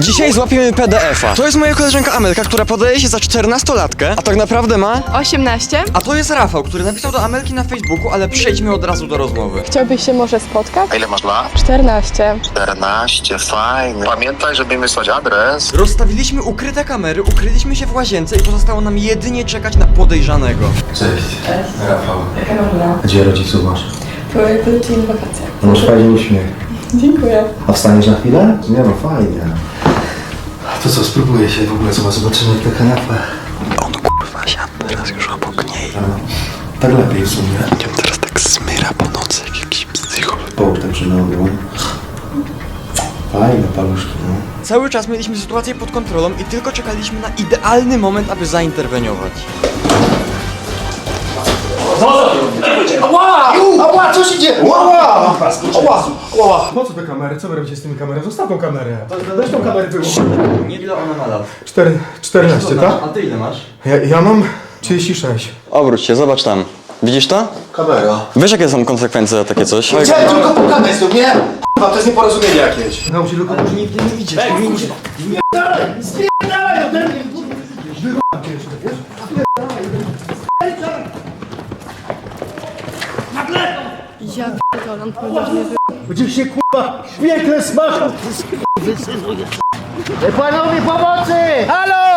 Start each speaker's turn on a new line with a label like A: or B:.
A: Dzisiaj złapiemy PDF-a. To jest moja koleżanka Amelka, która podaje się za 14-latkę, a tak naprawdę ma...
B: 18.
A: A to jest Rafał, który napisał do Amelki na Facebooku, ale przejdźmy od razu do rozmowy.
B: Chciałbyś się może spotkać?
C: A ile masz lat?
B: 14.
C: 14, fajnie. Pamiętaj, żeby mi wysłać adres.
A: Rozstawiliśmy ukryte kamery, ukryliśmy się w łazience i pozostało nam jedynie czekać na podejrzanego.
D: Cześć. Rafał. Gdzie rodziców masz?
B: Polecieli wakacje.
D: No masz fajny uśmiech.
B: Dziękuję.
D: A wstaniesz na chwilę? Nie no, fajnie. To co, spróbuję się w ogóle, zobacz, zobaczymy jak ta kanapa.
A: On kurwa siadł teraz już obok niej.
D: Tak lepiej w sumie.
A: On teraz tak smyra po nocy jak jakiś psychol.
D: Połóż tak przed nogą. Fajne paluszki, no.
A: Cały czas mieliśmy sytuację pod kontrolą i tylko czekaliśmy na idealny moment, aby zainterweniować.
D: Ała, co się dzieje? Ała! Ała! Ała!
E: Po co te kamery? Co wy robicie z tymi kamerami? Zostaw tą kamerę. Weź tą kamerę wyłącz.
A: Ile ona ma lat?
E: Cztery- 14, tak?
A: A ty ile masz?
E: Ja, ja mam 36.
A: Obróć się, zobacz tam. Widzisz to?
D: Kamera.
A: Wiesz jakie są konsekwencje za takie coś?
D: Chciałem tylko pogadać z tobą, nie? To jest nieporozumienie jakieś.
E: Nauczy tylko
A: Ale nigdy nie widzisz.
B: Ja pierdolę, on powiedział, że nie
E: Gdzie się kurwa piekle smażą!
F: Panowie pomocy! Halo!